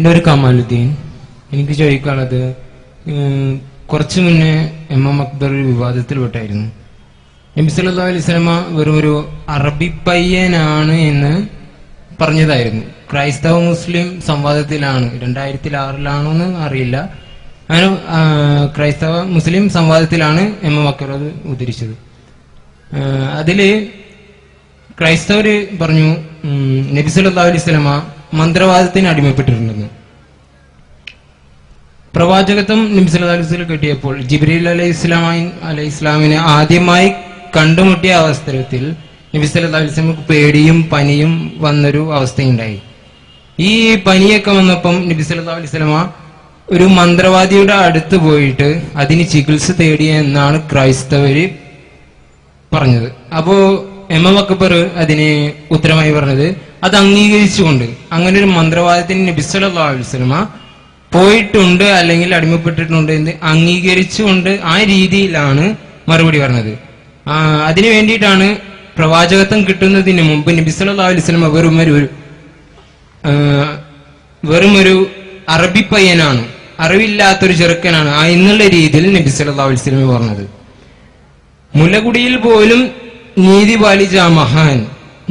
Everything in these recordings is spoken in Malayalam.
എന്റെ ഒരു കമാലുദ്ദീൻ എനിക്ക് ചോദിക്കാനുള്ളത് കുറച്ചു മുന്നേ എം എം അക്ബർ ഒരു വിവാദത്തിൽ പെട്ടായിരുന്നു നബി സല്ലല്ലാഹു അലൈഹി വസല്ലമ വെറും ഒരു അറബി പയ്യനാണ് എന്ന് പറഞ്ഞതായിരുന്നു. ക്രൈസ്തവ മുസ്ലിം സംവാദത്തിലാണ്. രണ്ടായിരത്തി ആറിലാണോ എന്ന് അറിയില്ല. അങ്ങനെ ക്രൈസ്തവ മുസ്ലിം സംവാദത്തിലാണ് എം എം അക്ബർ അത് ഉദ്ധരിച്ചത്. അതിൽ ക്രൈസ്തവര് പറഞ്ഞു നബി സല്ലല്ലാഹു അലൈഹി മന്ത്രവാദത്തിന് അടിമപ്പെട്ടിരുന്നത്. പ്രവാചകത്വം വസല്ലം കിട്ടിയപ്പോൾ ജിബ്രീൽ അലൈഹി ഇസ്ലാമായി അലൈഹി ഇസ്ലാമിനെ ആദ്യമായി കണ്ടുമുട്ടിയ അവസരത്തിൽ നബി സല്ലല്ലാഹു പേടിയും പനിയും വന്നൊരു അവസ്ഥയുണ്ടായി. ഈ പനിയൊക്കെ വന്നപ്പം അലൈഹി വസല്ലമ ഒരു മന്ത്രവാദിയുടെ അടുത്ത് പോയിട്ട് അതിന് ചികിത്സ തേടിയ എന്നാണ് ക്രൈസ്തവര് പറഞ്ഞത്. അപ്പോ എം എം അക്ബർ അതിന് ഉത്തരമായി പറഞ്ഞത് അത് അംഗീകരിച്ചുകൊണ്ട് അങ്ങനെ ഒരു മന്ത്രവാദത്തിന് നബി സല്ലല്ലാഹു അലൈഹി വസല്ലമ പോയിട്ടുണ്ട് അല്ലെങ്കിൽ അടിമപ്പെട്ടിട്ടുണ്ട് എന്ന് അംഗീകരിച്ചുകൊണ്ട് ആ രീതിയിലാണ് മറുപടി പറഞ്ഞത്. അതിനു വേണ്ടിയിട്ടാണ് പ്രവാചകത്വം കിട്ടുന്നതിന് മുമ്പ് നബി സല്ലല്ലാഹു അലൈഹി വസല്ലമ വെറും ഒരു വെറും ഒരു അറബി പയ്യനാണ്. അറിവില്ലാത്തൊരു ചെറുക്കനാണ്. ആ എന്നുള്ള രീതിയിൽ നബി പറഞ്ഞത്. മുലകുടിയിൽ പോലും നീതി പാലിച്ച ആ മഹാൻ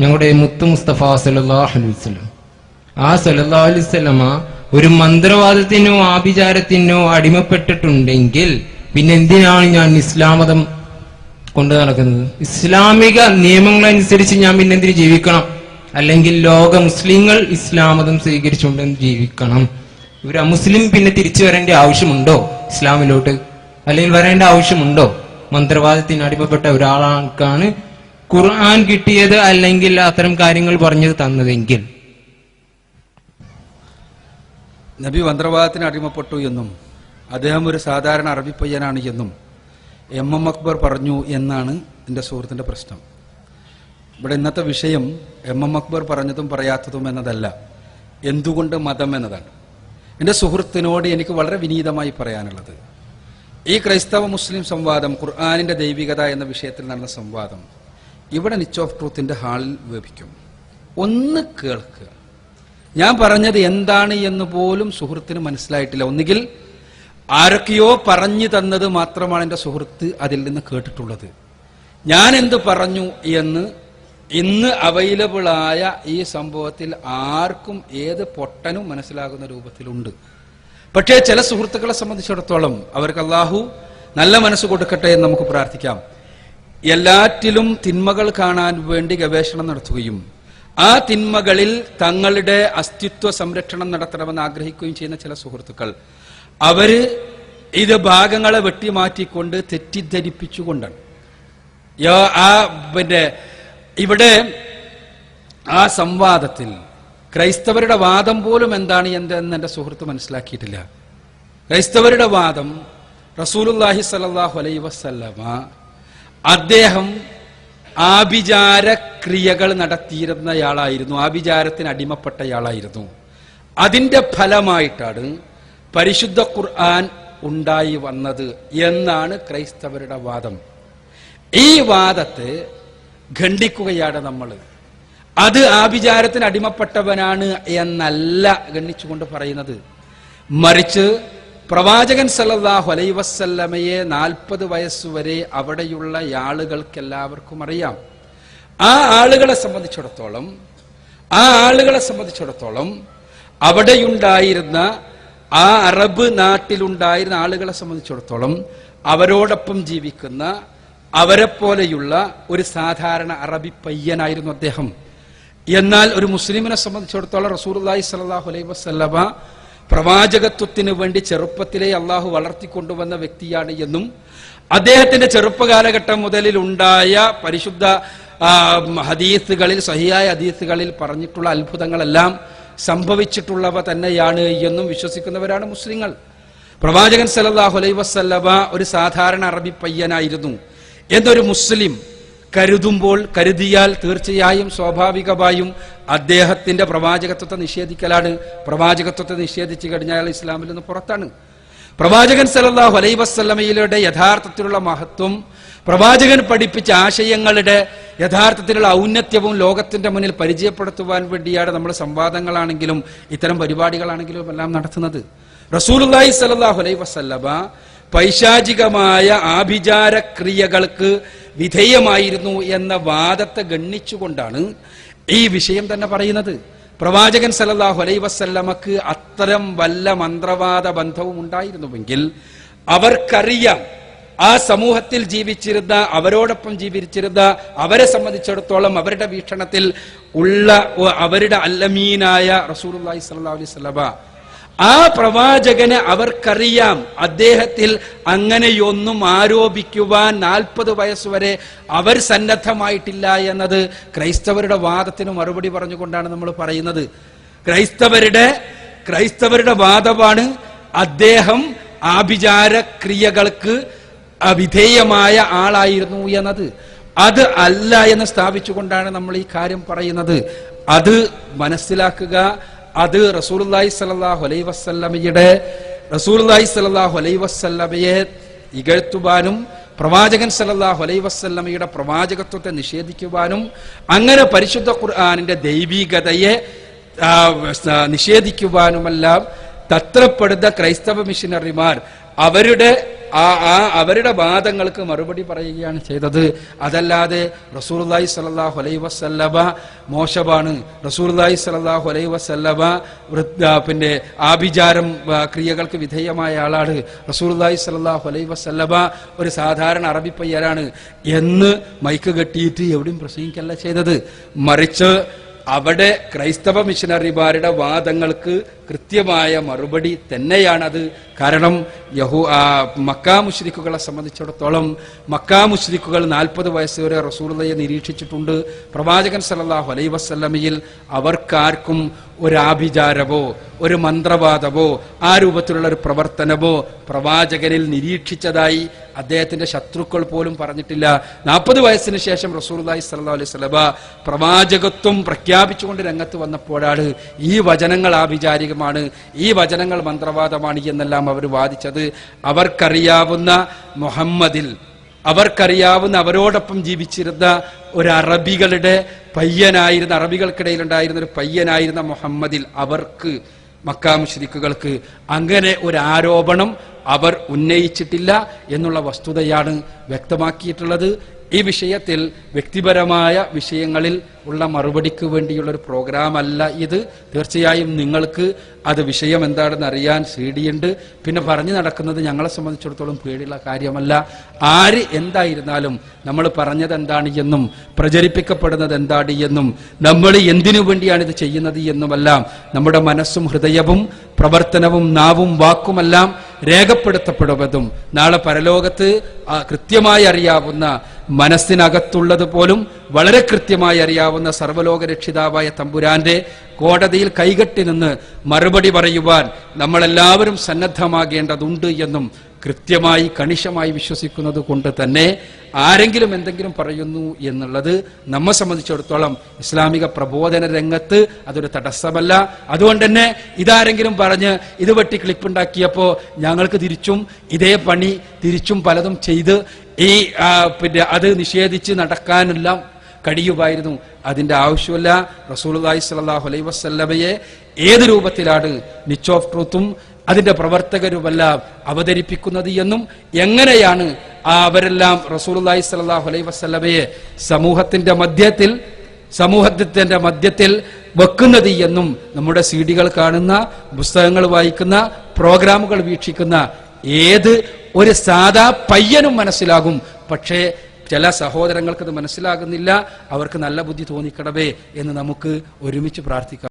ഞങ്ങളുടെ മുത്തു മുസ്തഫ വസല്ലം. ആ സല്ലല്ലാഹു അലൈഹി ഒരു മന്ത്രവാദത്തിനോ ആഭിചാരത്തിനോ അടിമപ്പെട്ടിട്ടുണ്ടെങ്കിൽ പിന്നെ എന്തിനാണ് ഞാൻ ഇസ്ലാം മതം കൊണ്ടു നടക്കുന്നത്? ഇസ്ലാമിക നിയമങ്ങളനുസരിച്ച് ഞാൻ പിന്നെ എന്തിനു ജീവിക്കണം? അല്ലെങ്കിൽ ലോക മുസ്ലിങ്ങൾ ഇസ്ലാം മതം സ്വീകരിച്ചുകൊണ്ട് ജീവിക്കണം? ഒരു മുസ്ലിം പിന്നെ തിരിച്ചു വരേണ്ട ആവശ്യമുണ്ടോ ഇസ്ലാമിലോട്ട്? അല്ലെങ്കിൽ വരേണ്ട ആവശ്യമുണ്ടോ? മന്ത്രവാദത്തിന് അടിമപ്പെട്ട ഒരാൾക്കാണ് ഖുർആൻ കിട്ടിയത് അല്ലെങ്കിൽ അത്തരം കാര്യങ്ങൾ പറഞ്ഞത് തന്നതെങ്കിൽ. നബി മന്ത്രവാദത്തിന് അടിമപ്പെട്ടു എന്നും അദ്ദേഹം ഒരു സാധാരണ അറബി പയ്യനാണ് എന്നും എം എം അക്ബർ പറഞ്ഞു എന്നാണ് എന്റെ സുഹൃത്തിന്റെ പ്രശ്നം. ഇവിടെ ഇന്നത്തെ വിഷയം എം എം അക്ബർ പറഞ്ഞതും പറയാത്തതും എന്നതല്ല. എന്തുകൊണ്ട് മതം എന്നതാണ്. എന്റെ സുഹൃത്തിനോട് എനിക്ക് വളരെ വിനീതമായി പറയാനുള്ളത്. ഈ ക്രൈസ്തവ മുസ്ലിം സംവാദം ഖുർആാനിന്റെ ദൈവികത എന്ന വിഷയത്തിൽ നടന്ന സംവാദം ഇവിടെ നിച്ച് ഓഫ് ട്രൂത്തിന്റെ ഹാളിൽ വേപിക്കും ഒന്ന് കേൾക്കുക. ഞാൻ പറഞ്ഞത് എന്താണ് എന്ന് പോലും സുഹൃത്തിന് മനസ്സിലായിട്ടില്ല. ഒന്നുകിൽ ആരൊക്കെയോ പറഞ്ഞു തന്നത് മാത്രമാണ് എന്റെ സുഹൃത്ത് അതിൽ നിന്ന് കേട്ടിട്ടുള്ളത്. ഞാൻ എന്ത് പറഞ്ഞു എന്ന് ഇന്ന് അവൈലബിൾ ആയ ഈ സംഭവത്തിൽ ആർക്കും ഏത് പൊട്ടനും മനസ്സിലാകുന്ന രൂപത്തിലുണ്ട്. പക്ഷേ ചില സുഹൃത്തുക്കളെ സംബന്ധിച്ചിടത്തോളം അവർക്ക് അള്ളാഹു നല്ല മനസ്സ് കൊടുക്കട്ടെ എന്ന് നമുക്ക് പ്രാർത്ഥിക്കാം. എല്ലാറ്റിലും തിന്മകൾ കാണാൻ വേണ്ടി ഗവേഷണം നടത്തുകയും ആ തിന്മകളിൽ തങ്ങളുടെ അസ്തിത്വ സംരക്ഷണം നടത്തണമെന്ന് ആഗ്രഹിക്കുകയും ചെയ്യുന്ന ചില സുഹൃത്തുക്കൾ. അവർ ഇത് ഭാഗങ്ങളെ വെട്ടിമാറ്റിക്കൊണ്ട് തെറ്റിദ്ധരിപ്പിച്ചുകൊണ്ടാണ്. ആ പിന്നെ ഇവിടെ ആ സംവാദത്തിൽ ക്രൈസ്തവരുടെ വാദം പോലും എന്താണ് എന്തെന്ന് എന്റെ സുഹൃത്ത് മനസ്സിലാക്കിയിട്ടില്ല. ക്രൈസ്തവരുടെ വാദം റസൂലുല്ലാഹി സല്ലല്ലാഹു അലൈ വസല്ലമ അദ്ദേഹം ആഭിചാര ക്രിയകൾ നടത്തിയിരുന്നയാളായിരുന്നു ആഭിചാരത്തിന് അടിമപ്പെട്ടയാളായിരുന്നു. അതിന്റെ ഫലമായിട്ടാണ് പരിശുദ്ധ ഖുർആൻ ഉണ്ടായി വന്നത് എന്നാണ് ക്രൈസ്തവരുടെ വാദം. ഈ വാദത്തെ ഖണ്ഡിക്കുകയാണ് നമ്മൾ. അത് ആഭിചാരത്തിന് അടിമപ്പെട്ടവനാണ് എന്നല്ല ഗണ്ണിച്ചുകൊണ്ട് പറയുന്നത്. മറിച്ച് പ്രവാചകൻ സല്ലല്ലാഹു അലൈഹി വസല്ലമയെ നാൽപ്പത് വയസ്സുവരെ അവിടെയുള്ള ആളുകൾക്കെല്ലാവർക്കും അറിയാം. ആ ആളുകളെ സംബന്ധിച്ചിടത്തോളം ആ ആളുകളെ സംബന്ധിച്ചിടത്തോളം അവിടെയുണ്ടായിരുന്ന ആ അറബ് നാട്ടിലുണ്ടായിരുന്ന ആളുകളെ സംബന്ധിച്ചിടത്തോളം അവരോടൊപ്പം ജീവിക്കുന്ന അവരെ പോലെയുള്ള ഒരു സാധാരണ അറബി പയ്യനായിരുന്നു അദ്ദേഹം. എന്നാൽ ഒരു മുസ്ലിമിനെ സംബന്ധിച്ചിടത്തോളം റസൂർലായി സലാഹു അലൈഹി വസ്ലമ പ്രവാചകത്വത്തിന് വേണ്ടി ചെറുപ്പത്തിലെ അള്ളാഹു വളർത്തിക്കൊണ്ടുവന്ന വ്യക്തിയാണ് എന്നും അദ്ദേഹത്തിന്റെ ചെറുപ്പകാലഘട്ടം മുതലിൽ ഉണ്ടായ പരിശുദ്ധ ഹദീസുകളിൽ സഹിയായ ഹദീസുകളിൽ പറഞ്ഞിട്ടുള്ള അത്ഭുതങ്ങളെല്ലാം സംഭവിച്ചിട്ടുള്ളവ തന്നെയാണ് എന്നും വിശ്വസിക്കുന്നവരാണ് മുസ്ലിങ്ങൾ. പ്രവാചകൻ സല്ലല്ലാഹു അലൈഹി വസല്ലമ ഒരു സാധാരണ അറബി പയ്യനായിരുന്നു. എന്നൊരു മുസ്ലിം? കരുതുമ്പോൾ കരുതിയാൽ തീർച്ചയായും സ്വാഭാവികമായും അദ്ദേഹത്തിന്റെ പ്രവാചകത്വത്തെ നിഷേധിക്കലാണ്. പ്രവാചകത്വത്തെ നിഷേധിച്ചു കഴിഞ്ഞാൽ ഇസ്ലാമിൽ നിന്ന് പുറത്താണ്. പ്രവാചകൻ സലല്ലാഹു അലൈ വസല്ലമയുടെ യഥാർത്ഥത്തിലുള്ള മഹത്വം പ്രവാചകൻ പഠിപ്പിച്ച ആശയങ്ങളുടെ യഥാർത്ഥത്തിലുള്ള ഔന്നത്യവും ലോകത്തിന്റെ മുന്നിൽ പരിചയപ്പെടുത്തുവാൻ വേണ്ടിയാണ് നമ്മൾ സംവാദങ്ങളാണെങ്കിലും ഇത്തരം പരിപാടികളാണെങ്കിലും എല്ലാം നടത്തുന്നത്. റസൂലുള്ളാഹി സലല്ലാഹു അലൈ വസല്ലമ പൈശാചികമായ ആഭിചാര ക്രിയകൾക്ക് വിധേയമായിരുന്നു എന്ന വാദത്തെ ഗണ്ണിച്ചുകൊണ്ടാണ് ഈ വിഷയം തന്നെ പറയുന്നത്. പ്രവാചകൻ സലല്ലാഹു അലൈ വസല്ലമക്ക് അത്തരം വല്ല മന്ത്രവാദ ബന്ധവും ഉണ്ടായിരുന്നുവെങ്കിൽ അവർക്കറിയാം ആ സമൂഹത്തിൽ ജീവിച്ചിരുന്ന അവരോടൊപ്പം ജീവിച്ചിരുന്ന അവരെ സംബന്ധിച്ചിടത്തോളം അവരുടെ വീക്ഷണത്തിൽ ഉള്ള അവരുടെ അല്ലമീനായ സ്വല്ലല്ലാഹു അലൈഹി വസല്ലമ ആ പ്രവാചകനെ അവർക്കറിയാം. അദ്ദേഹത്തിൽ അങ്ങനെയൊന്നും ആരോപിക്കുവാൻ നാൽപ്പത് വയസ്സുവരെ അവർ സന്നദ്ധമായിട്ടില്ല എന്നത് ക്രൈസ്തവരുടെ വാദത്തിന് മറുപടി പറഞ്ഞുകൊണ്ടാണ് നമ്മൾ പറയുന്നത്. ക്രൈസ്തവരുടെ ക്രൈസ്തവരുടെ വാദമാണ് അദ്ദേഹം ആഭിചാര ക്രിയകൾക്ക് വിധേയമായ ആളായിരുന്നു എന്നത്. അത് അല്ല എന്ന് സ്ഥാപിച്ചുകൊണ്ടാണ് നമ്മൾ ഈ കാര്യം പറയുന്നത്. അത് മനസ്സിലാക്കുക അത് റസൂലുള്ളാഹി സ്വല്ലല്ലാഹു അലൈഹി വസല്ലമയുടെ റസൂലുള്ളാഹി സ്വല്ലല്ലാഹു അലൈഹി വസല്ലമയെ ഇകഴ്ത്തുവാനും പ്രവാചകൻ സ്വല്ലല്ലാഹു അലൈഹി വസല്ലമയുടെ പ്രവാചകത്വത്തെ നിഷേധിക്കുവാനും അങ്ങനെ പരിശുദ്ധ ഖുർആനിന്റെ ദൈവികതയെ നിഷേധിക്കുവാനുമെല്ലാം തത്രപ്പെടുന്ന ക്രൈസ്തവ മിഷനറിമാർ അവരുടെ ആ ആ അവരുടെ വാദങ്ങൾക്ക് മറുപടി പറയുകയാണ് ചെയ്തത്. അതല്ലാതെ റസൂർലായി സലാഹു അലൈ വസല്ലബ മോശമാണ്. റസൂർലായി സലാഹു അലൈ വസല്ലബ പിന്നെ ആഭിചാരം ക്രിയകൾക്ക് വിധേയമായ ആളാണ്. റസൂർലായി സലാഹു അലൈ വസല്ലബ ഒരു സാധാരണ അറബി എന്ന് മൈക്ക് കെട്ടിയിട്ട് എവിടെയും പ്രസംഗിക്കല്ല ചെയ്തത്. മറിച്ച് അവിടെ ക്രൈസ്തവ മിഷനറിമാരുടെ വാദങ്ങൾക്ക് കൃത്യമായ മറുപടി തന്നെയാണത്. കാരണം യഹു മക്കാ മുഷ്രിഖുകളെ സംബന്ധിച്ചിടത്തോളം മക്കാ മുഷ്രിഖുകൾ നാൽപ്പത് വയസ്സ് വരെ നിരീക്ഷിച്ചിട്ടുണ്ട്. പ്രവാചകൻ സല്ലല്ലാഹു അലൈ വസല്ലമയിൽ അവർക്കാർക്കും ഒരു ആഭിചാരമോ ഒരു മന്ത്രവാദമോ ആ രൂപത്തിലുള്ള ഒരു പ്രവർത്തനമോ പ്രവാചകനിൽ നിരീക്ഷിച്ചതായി അദ്ദേഹത്തിന്റെ ശത്രുക്കൾ പോലും പറഞ്ഞിട്ടില്ല. നാൽപ്പത് വയസ്സിന് ശേഷം റസൂലുള്ളാഹി സല്ലാ അലൈഹി സ്വലബ പ്രവാചകത്വം പ്രഖ്യാപിച്ചുകൊണ്ട് രംഗത്ത് വന്നപ്പോഴാണ് ഈ വചനങ്ങൾ ആഭിചാരികമാണ് ഈ വചനങ്ങൾ മന്ത്രവാദമാണ് എന്നെല്ലാം അവർ വാദിച്ചത്. അവർക്കറിയാവുന്ന മുഹമ്മദിൽ അവർക്കറിയാവുന്ന അവരോടൊപ്പം ജീവിച്ചിരുന്ന ഒരു അറബികളുടെ പയ്യനായിരുന്ന അറബികൾക്കിടയിൽ ഉണ്ടായിരുന്ന ഒരു പയ്യനായിരുന്ന മുഹമ്മദിൽ അവർക്ക് മക്കാ മുശ്രിക്കുകൾക്ക് അങ്ങനെ ഒരു ആരോപണം അവർ ഉന്നയിച്ചിട്ടില്ല എന്നുള്ള വസ്തുതയാണ് വ്യക്തമാക്കിയിട്ടുള്ളത്. ഈ വിഷയത്തിൽ വ്യക്തിപരമായ വിഷയങ്ങളിൽ ഉള്ള മറുപടിക്ക് വേണ്ടിയുള്ള ഒരു പ്രോഗ്രാം അല്ല ഇത്. തീർച്ചയായും നിങ്ങൾക്ക് അത് വിഷയം എന്താണെന്ന് അറിയാൻ സീഡിയുണ്ട്. പിന്നെ പറഞ്ഞു നടക്കുന്നത് ഞങ്ങളെ സംബന്ധിച്ചിടത്തോളം പേടിയുള്ള കാര്യമല്ല. ആര് എന്തായിരുന്നാലും നമ്മൾ പറഞ്ഞത് എന്താണ് എന്നും പ്രചരിപ്പിക്കപ്പെടുന്നത് എന്താണ് എന്നും നമ്മൾ എന്തിനു വേണ്ടിയാണ് ഇത് ചെയ്യുന്നത് എന്നുമെല്ലാം നമ്മുടെ മനസ്സും ഹൃദയവും പ്രവർത്തനവും നാവും വാക്കുമെല്ലാം രേഖപ്പെടുത്തപ്പെടുന്നതും നാളെ പരലോകത്ത് കൃത്യമായി അറിയാവുന്ന മനസ്സിനകത്തുള്ളത് പോലും വളരെ കൃത്യമായി അറിയാവുന്ന സർവലോക രക്ഷിതാവായ തമ്പുരാന്റെ കോടതിയിൽ കൈകെട്ടി നിന്ന് മറുപടി പറയുവാൻ നമ്മളെല്ലാവരും സന്നദ്ധമാകേണ്ടതുണ്ട് എന്നും കൃത്യമായി കണിശമായി വിശ്വസിക്കുന്നത് കൊണ്ട് തന്നെ ആരെങ്കിലും എന്തെങ്കിലും പറയുന്നു എന്നുള്ളത് നമ്മെ സംബന്ധിച്ചിടത്തോളം ഇസ്ലാമിക പ്രബോധന രംഗത്ത് അതൊരു തടസ്സമല്ല. അതുകൊണ്ട് തന്നെ ഇതാരെങ്കിലും പറഞ്ഞ് ഇത് വെട്ടി ക്ലിപ്പുണ്ടാക്കിയപ്പോൾ ഞങ്ങൾക്ക് തിരിച്ചും ഇതേ പണി തിരിച്ചും പലതും ചെയ്ത് ഈ പിന്നെ അത് നിഷേധിച്ച് നടക്കാനെല്ലാം കഴിയുമായിരുന്നു. അതിന്റെ ആവശ്യമില്ല. റസൂൽ സ്വല്ലല്ലാഹു അലൈ വസ്ല്ലമയെ ഏത് രൂപത്തിലാണ് നിച്ച് ഓഫ് ട്രൂത്തും അതിന്റെ പ്രവർത്തകരുമെല്ലാം അവതരിപ്പിക്കുന്നത് എന്നും എങ്ങനെയാണ് ആ അവരെല്ലാം റസൂലുള്ളാഹി സ്വല്ലല്ലാഹു അലൈ വസ്ലമയെ സമൂഹത്തിന്റെ മധ്യത്തിൽ സമൂഹത്തിന്റെ മധ്യത്തിൽ വെക്കുന്നത് എന്നും നമ്മുടെ സീഡികൾ കാണുന്ന പുസ്തകങ്ങൾ വായിക്കുന്ന പ്രോഗ്രാമുകൾ വീക്ഷിക്കുന്ന ഏത് ഒരു സാധാ പയ്യനും മനസ്സിലാകും. പക്ഷേ ചില സഹോദരങ്ങൾക്ക് അത് മനസ്സിലാകുന്നില്ല. അവർക്ക് നല്ല ബുദ്ധി തോന്നിക്കണവേ എന്ന് നമുക്ക് ഒരുമിച്ച് പ്രാർത്ഥിക്കാം.